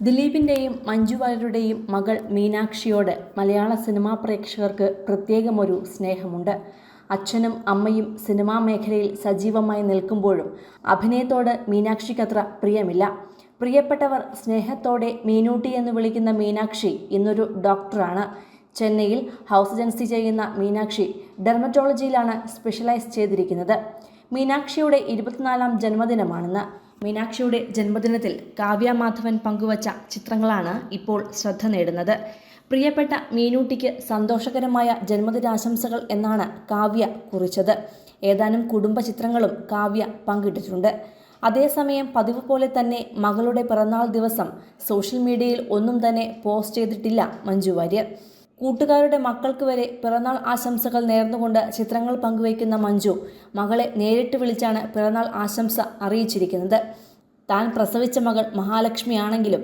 ദിലീപിന്റെയും മഞ്ജു വാര്യരുടെയും മകൾ മീനാക്ഷിയോട് മലയാള സിനിമാ പ്രേക്ഷകർക്ക് പ്രത്യേകമൊരു സ്നേഹമുണ്ട്. അച്ഛനും അമ്മയും സിനിമാ മേഖലയിൽ സജീവമായി നിൽക്കുമ്പോഴും അഭിനയത്തോട് മീനാക്ഷിക്കത്ര പ്രിയമില്ല. പ്രിയപ്പെട്ടവർ സ്നേഹത്തോടെ മീനൂട്ടി എന്ന് വിളിക്കുന്ന മീനാക്ഷി ഇന്നൊരു ഡോക്ടറാണ്. ചെന്നൈയിൽ ഹൗസ് ജൻസി ചെയ്യുന്ന മീനാക്ഷി ഡെർമറ്റോളജിയിലാണ് സ്പെഷ്യലൈസ് ചെയ്തിരിക്കുന്നത്. മീനാക്ഷിയുടെ ഇരുപത്തിനാലാം ജന്മദിനമാണെന്ന് മീനാക്ഷിയുടെ ജന്മദിനത്തിൽ കാവ്യ മാധവൻ പങ്കുവച്ച ചിത്രങ്ങളാണ് ഇപ്പോൾ ശ്രദ്ധ നേടുന്നത്. പ്രിയപ്പെട്ട മീനൂട്ടിക്ക് സന്തോഷകരമായ ജന്മദിനാശംസകൾ എന്നാണ് കാവ്യ കുറിച്ചത്. ഏതാനും കുടുംബ ചിത്രങ്ങളും കാവ്യ പങ്കിട്ടിട്ടുണ്ട്. അതേസമയം പതിവ് പോലെ തന്നെ മകളുടെ പിറന്നാൾ ദിവസം സോഷ്യൽ മീഡിയയിൽ ഒന്നും തന്നെ പോസ്റ്റ് ചെയ്തിട്ടില്ല മഞ്ജു വാര്യർ. കൂട്ടുകാരുടെ മക്കൾക്ക് വരെ പിറന്നാൾ ആശംസകൾ നേർന്നുകൊണ്ട് ചിത്രങ്ങൾ പങ്കുവയ്ക്കുന്ന മഞ്ജു മകളെ നേരിട്ട് വിളിച്ചാണ് പിറന്നാൾ ആശംസ അറിയിച്ചിരിക്കുന്നത്. താൻ പ്രസവിച്ച മകൾ മഹാലക്ഷ്മിയാണെങ്കിലും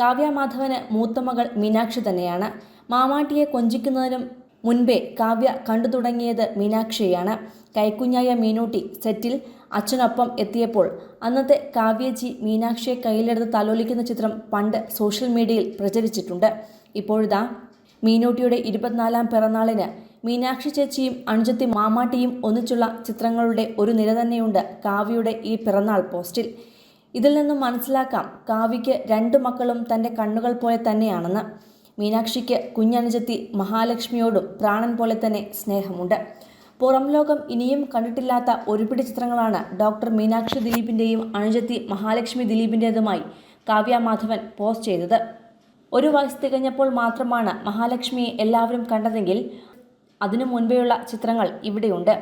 കാവ്യ മാധവന് മൂത്ത മകൾ മീനാക്ഷി തന്നെയാണ്. മാമാട്ടിയെ കൊഞ്ചിക്കുന്നതിനും മുൻപേ കാവ്യ കണ്ടു തുടങ്ങിയത് മീനാക്ഷിയാണ് കൈക്കുഞ്ഞായ മീനൂട്ടി സെറ്റിൽ അച്ഛനൊപ്പം എത്തിയപ്പോൾ അന്നത്തെ കാവ്യജി മീനാക്ഷിയെ കയ്യിലെടുത്ത് തലോലിക്കുന്ന ചിത്രം പണ്ട് സോഷ്യൽ മീഡിയയിൽ പ്രചരിച്ചിട്ടുണ്ട്. ഇപ്പോഴിതാ മീനൂട്ടിയുടെ ഇരുപത്തിനാലാം പിറന്നാളിന് മീനാക്ഷി ചേച്ചിയും അഞ്ചത്തി മാമാട്ടിയും ഒന്നിച്ചുള്ള ചിത്രങ്ങളുടെ ഒരു നിര തന്നെയുണ്ട് കാവ്യയുടെ ഈ പിറന്നാൾ പോസ്റ്റിൽ. ഇതിൽ നിന്നും മനസ്സിലാക്കാം കാവ്യയ്ക്ക് രണ്ട് മക്കളും തന്റെ കണ്ണുകൾ പോലെ തന്നെയാണെന്ന്. മീനാക്ഷിക്ക് കുഞ്ഞനുജത്തി മഹാലക്ഷ്മിയോടും പ്രാണൻ പോലെ തന്നെ സ്നേഹമുണ്ട്. പുറം ലോകം ഇനിയും കണ്ടിട്ടില്ലാത്ത ഒരുപിടി ചിത്രങ്ങളാണ് ഡോക്ടർ മീനാക്ഷി ദിലീപിന്റെയും അനുജത്തി മഹാലക്ഷ്മി ദിലീപിന്റേതുമായി കാവ്യ മാധവൻ പോസ്റ്റ് ചെയ്തത്. ഒരു വയസ്സ് തികഞ്ഞപ്പോൾ മാത്രമാണ് മഹാലക്ഷ്മിയെ എല്ലാവരും കണ്ടതെങ്കിൽ അതിനു മുൻപെയുള്ള ചിത്രങ്ങൾ ഇവിടെയുണ്ട്.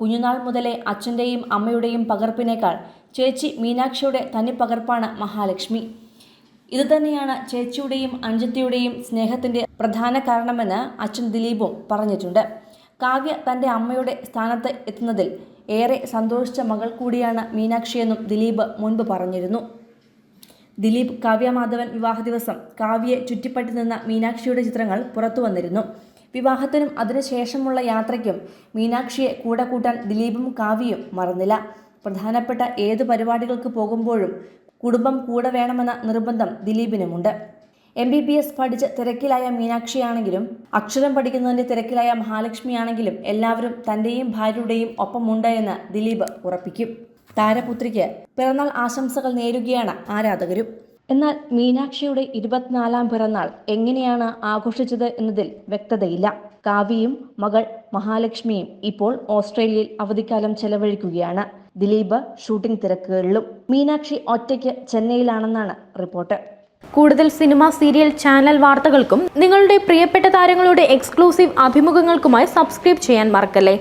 കുഞ്ഞുനാൾ മുതലേ അച്ഛന്റെയും അമ്മയുടെയും പകർപ്പിനേക്കാൾ ചേച്ചി മീനാക്ഷിയുടെ തനി പകർപ്പാണ് മഹാലക്ഷ്മി ഇതുതന്നെയാണ് ചേച്ചിയുടെയും അഞ്ചത്തിയുടെയും സ്നേഹത്തിന്റെ പ്രധാന കാരണമെന്ന് അച്ഛൻ ദിലീപും പറഞ്ഞിട്ടുണ്ട്. കാവ്യ തന്റെ അമ്മയുടെ സ്ഥാനത്ത് എത്തുന്നതിൽ ഏറെ സന്തോഷിച്ച മകൾ കൂടിയാണ് മീനാക്ഷിയെന്നും ദിലീപ് മുൻപ് പറഞ്ഞിരുന്നു. ദിലീപ് കാവ്യ മാധവൻ വിവാഹ ദിവസം കാവ്യയെ ചുറ്റിപ്പറ്റി നിന്ന മീനാക്ഷിയുടെ ചിത്രങ്ങൾ പുറത്തു വന്നിരുന്നു. വിവാഹത്തിനും അതിനുശേഷമുള്ള യാത്രയ്ക്കും മീനാക്ഷിയെ കൂടെ കൂട്ടാൻ ദിലീപും കാവ്യയും മറന്നില്ല. പ്രധാനപ്പെട്ട ഏത് പരിപാടികൾക്ക് പോകുമ്പോഴും കുടുംബം കൂടെ വേണമെന്ന നിർബന്ധം ദിലീപിനുമുണ്ട്. എം ബി ബി എസ് പഠിച്ച് തിരക്കിലായ മീനാക്ഷിയാണെങ്കിലും അക്ഷരം പഠിക്കുന്നതിന്റെ തിരക്കിലായ മഹാലക്ഷ്മിയാണെങ്കിലും എല്ലാവരും തന്റെയും ഭാര്യയുടെയും ഒപ്പമുണ്ട് എന്ന് ദിലീപ് ഉറപ്പിക്കും. താരപുത്രിക്ക് പിറന്നാൾ ആശംസകൾ നേരുകയാണ് ആരാധകരും. എന്നാൽ മീനാക്ഷിയുടെ ഇരുപത്തിനാലാം പിറന്നാൾ എങ്ങനെയാണ് ആഘോഷിച്ചത് എന്നതിൽ വ്യക്തതയില്ല. കാവ്യയും മകൾ മഹാലക്ഷ്മിയും ഇപ്പോൾ ഓസ്ട്രേലിയയിൽ അവധിക്കാലം ചെലവഴിക്കുകയാണ്. ദിലീപ് ഷൂട്ടിംഗ് തിരക്കുകളിലും. മീനാക്ഷി ഒറ്റയ്ക്ക് ചെന്നൈയിലാണെന്നാണ് റിപ്പോർട്ട്. കൂടുതൽ സിനിമ സീരിയൽ ചാനൽ വാർത്തകൾക്കും നിങ്ങളുടെ പ്രിയപ്പെട്ട താരങ്ങളുടെ എക്സ്ക്ലൂസീവ് അഭിമുഖങ്ങൾക്കുമായി സബ്സ്ക്രൈബ് ചെയ്യാൻ മറക്കല്ലേ?